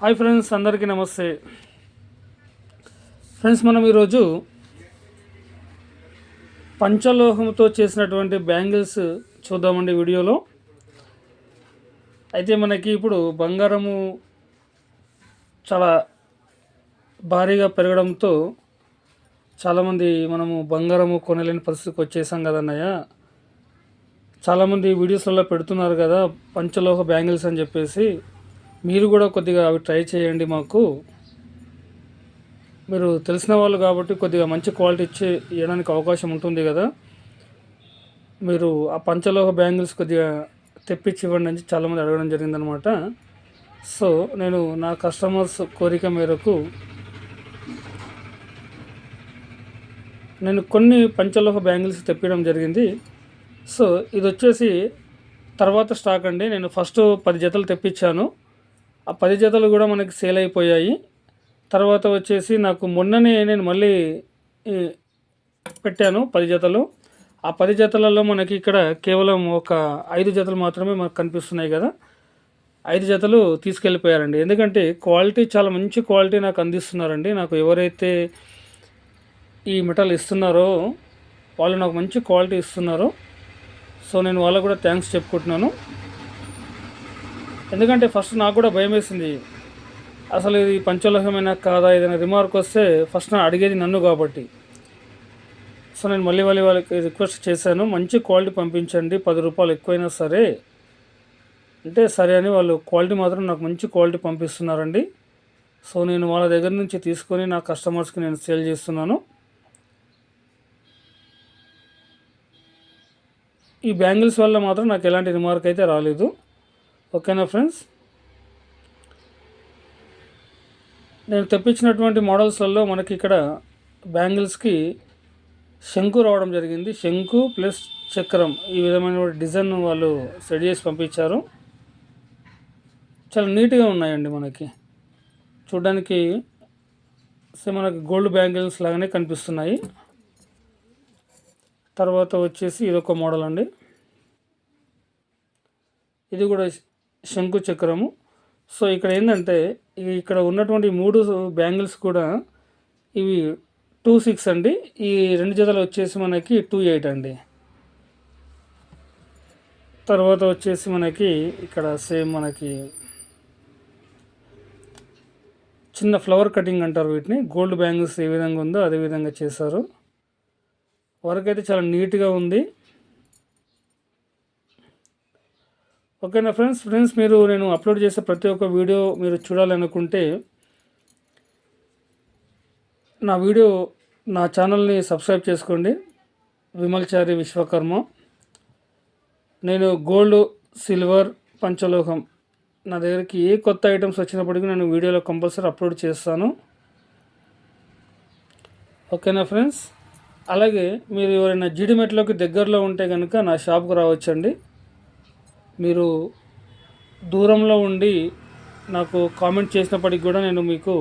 Hi friends అందరికీ నమస్తే. Friends మనం ఈరోజు పంచలోహంతో చేసినటువంటి బ్యాంగిల్స్ చూద్దామండి వీడియోలో. అయితే మనకి ఇప్పుడు బంగారము చాలా భారీగా పెరగడంతో చాలామంది మనము బంగారము కొనలేని పరిస్థితికి వచ్చేసాం కదన్నయ్య చాలామంది వీడియోస్లలో పెడుతున్నారు కదా పంచలోహ బ్యాంగిల్స్ అని చెప్పేసి. మీరు కూడా కొద్దిగా అవి ట్రై చేయండి మాకు. మీరు తెలిసిన వాళ్ళు కాబట్టి కొద్దిగా మంచి క్వాలిటీ ఇచ్చి ఇవ్వడానికి అవకాశం ఉంటుంది కదా. మీరు ఆ పంచలోహ బ్యాంగిల్స్ కొద్దిగా తెప్పించి ఇవ్వండి అని చాలామంది అడగడం జరిగిందనమాట సో నేను నా కస్టమర్స్ కోరిక మేరకు నేను కొన్ని పంచలోహ బ్యాంగిల్స్ తెప్పించడం జరిగింది. సో ఇది వచ్చేసి తర్వాత స్టాక్ అండి. నేను ఫస్ట్ పది జతలు తెప్పించాను. ఆ పది జతలు కూడా మనకి సేల్ అయిపోయాయి. తర్వాత వచ్చేసి నాకు మొన్ననే నేను మళ్ళీ పెట్టాను పది జతలు. ఆ పది జతలలో మనకి ఇక్కడ కేవలం ఒక ఐదు జతలు మాత్రమే మనకు కనిపిస్తున్నాయి కదా. ఐదు జతలు తీసుకెళ్ళిపోయారండి. ఎందుకంటే క్వాలిటీ చాలా మంచి క్వాలిటీ నాకు అందిస్తున్నారండి. నాకు ఎవరైతే ఈ మెటల్ ఇస్తున్నారో వాళ్ళు నాకు మంచి క్వాలిటీ ఇస్తున్నారో. సో నేను వాళ్ళకు కూడా థ్యాంక్స్ చెప్పుకుంటున్నాను. ఎందుకంటే ఫస్ట్ నాకు కూడా భయం వేసింది. అసలు ఇది పంచలోహమైన కాదా? ఏదైనా రిమార్క్ వస్తే ఫస్ట్ నా అడిగేది నన్ను కాబట్టి. సో నేను మళ్ళీ మళ్ళీ వాళ్ళకి రిక్వెస్ట్ చేశాను. మంచి క్వాలిటీ పంపించండి. పది రూపాయలు ఎక్కువైనా సరే. అంటే సరే అని వాళ్ళు క్వాలిటీ మాత్రం నాకు మంచి క్వాలిటీ పంపిస్తున్నారండి. సో నేను వాళ్ళ దగ్గర నుంచి తీసుకొని నా కస్టమర్స్కి నేను సేల్ చేస్తున్నాను. ఈ బ్యాంగిల్స్ వల్ల మాత్రం నాకు ఎలాంటి రిమార్క్ అయితే రాలేదు. ఓకేనా ఫ్రెండ్స్? నేను తెప్పించినటువంటి మోడల్స్లలో మనకి ఇక్కడ బ్యాంగిల్స్కి శంకు రావడం జరిగింది. శంకు ప్లస్ చక్రం ఈ విధమైన డిజైన్ వాళ్ళు సెట్ చేసి పంపించారు. చాలా నీట్గా ఉన్నాయండి మనకి. చూడడానికి మనకి గోల్డ్ బ్యాంగిల్స్ లాగానే కనిపిస్తున్నాయి. తర్వాత వచ్చేసి ఇదొక మోడల్ అండి. ఇది కూడా శంకు చక్రము. సో ఇక్కడ ఏంటంటే ఇక్కడ ఉన్నటువంటి మూడు బ్యాంగిల్స్ కూడా ఇవి టూ సిక్స్ అండి. ఈ రెండు జతలు వచ్చేసి మనకి టూ ఎయిట్ అండి. తర్వాత వచ్చేసి మనకి ఇక్కడ సేమ్ మనకి చిన్న ఫ్లవర్ కటింగ్ అంటారు వీటిని. గోల్డ్ బ్యాంగిల్స్ ఏ విధంగా ఉందో అదే విధంగా చేశారు. వర్క్ అయితే చాలా నీట్గా ఉంది. ఓకేనా ఫ్రెండ్స్? ఫ్రెండ్స్ మీరు నేను అప్లోడ్ చేసే ప్రతి ఒక్క వీడియో మీరు చూడాలనుకుంటే నా వీడియో నా ఛానల్ని సబ్స్క్రైబ్ చేసుకోండి. విమల్చారి విశ్వకర్మ. నేను గోల్డ్ సిల్వర్ పంచలోహం నా దగ్గరికి ఏ కొత్త ఐటమ్స్ వచ్చినప్పటికీ నేను వీడియోలో కంపల్సరీ అప్లోడ్ చేస్తాను. ఓకేనా ఫ్రెండ్స్? అలాగే మీరు ఎవరైనా జీడిమెట్లోకి దగ్గరలో ఉంటే కనుక నా షాప్కి రావచ్చండి. మీరు దూరంలో ఉండి నాకు కామెంట్ చేసినప్పటికి కూడా నేను మీకు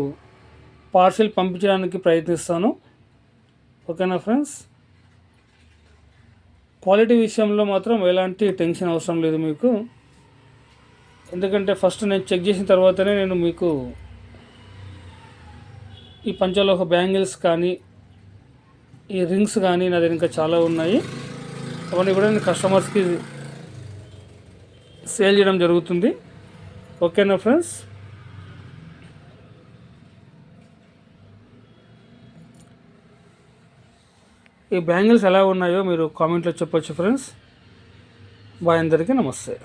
పార్సిల్ పంపించడానికి ప్రయత్నిస్తాను. ఓకేనా ఫ్రెండ్స్? క్వాలిటీ విషయంలో మాత్రం ఎలాంటి టెన్షన్ అవసరం లేదు మీకు. ఎందుకంటే ఫస్ట్ నేను చెక్ చేసిన తర్వాతనే నేను మీకు ఈ పంచలోహ బ్యాంగిల్స్ కానీ ఈ రింగ్స్ కానీ నా దగ్గర ఇంకా చాలా ఉన్నాయి. అవన్నీ కూడా నేను కస్టమర్స్కి సేల్ చేయడం జరుగుతుంది. ఓకేనా ఫ్రెండ్స్? ఈ బ్యాంగిల్స్ ఎలా ఉన్నాయో మీరు కామెంట్లో చెప్పొచ్చు ఫ్రెండ్స్. బాయ్ అందరికీ నమస్తే.